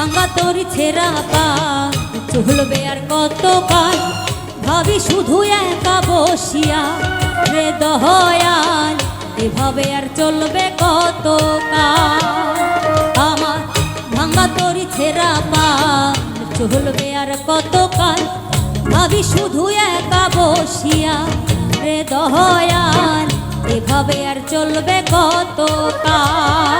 তোর ছেঁড়া পা চলবে আর কত কাল ভাবি শুধু একা বসিয়া রে দয়াল এভাবে আর চলবে কত আমার ভাঙা তোর ছেঁড়া পা চলবে আর কত কাল ভাবি শুধু একা বসিয়া রে দয়াল এভাবে আর চলবে কত কাল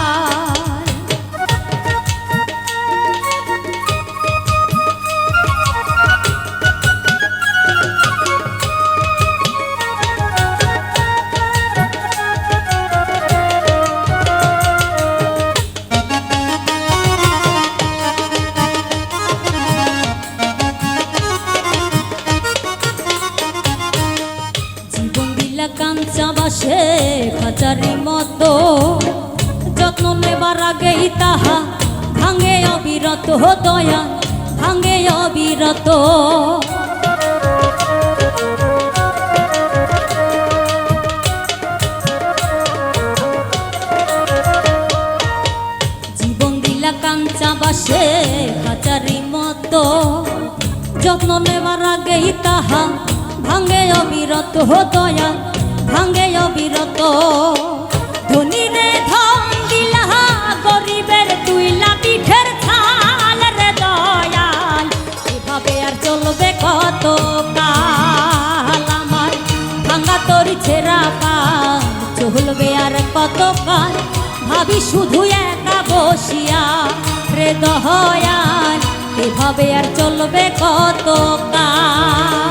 বাসে খাঁচারি মতো। যত্ন নেবার আগেই তাহা ভাঙে অবিরত দয়া, ভাঙে অবিরত। জীবন দিলা কাঞ্চা বাসে খাঁচারি মতো। যত্ন নেবার আগেই তাহা ভাঙে অবিরত দয়া ভাঙে অবিরত। ধনী রে ধন দিলা, গরিবের পিঠের ছাল রে দয়াল। এভাবে আর চলবে আমার ভাঙা তোর ছেঁড়া পাল, চলবে আর কত কাল ভাবি শুধু একা বসিয়া রে দয়াল। এভাবে আর চলবে কত কাল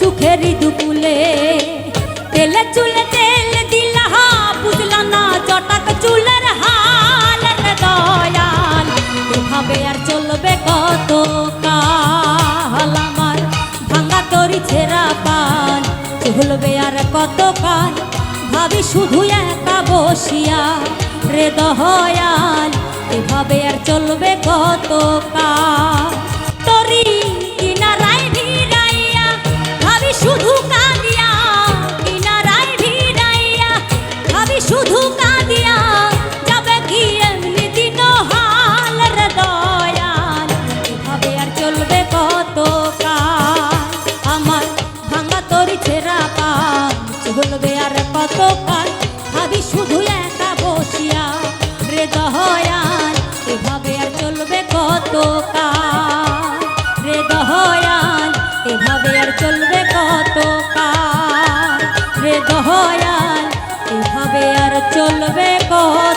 সুখেরই দুকুলে তেলে চুলে তেল দিলা বুঝলা না জটাক চুলের হাল দয়াল। এভাবে আর চলবে কত কাল আমার, ভাঙা তরি ছেঁড়া পাল চলবে আর কত কাল ভাবি শুধু একা বসিয়া রে দয়াল, এভাবে আর চলবে কত কাল দয়াল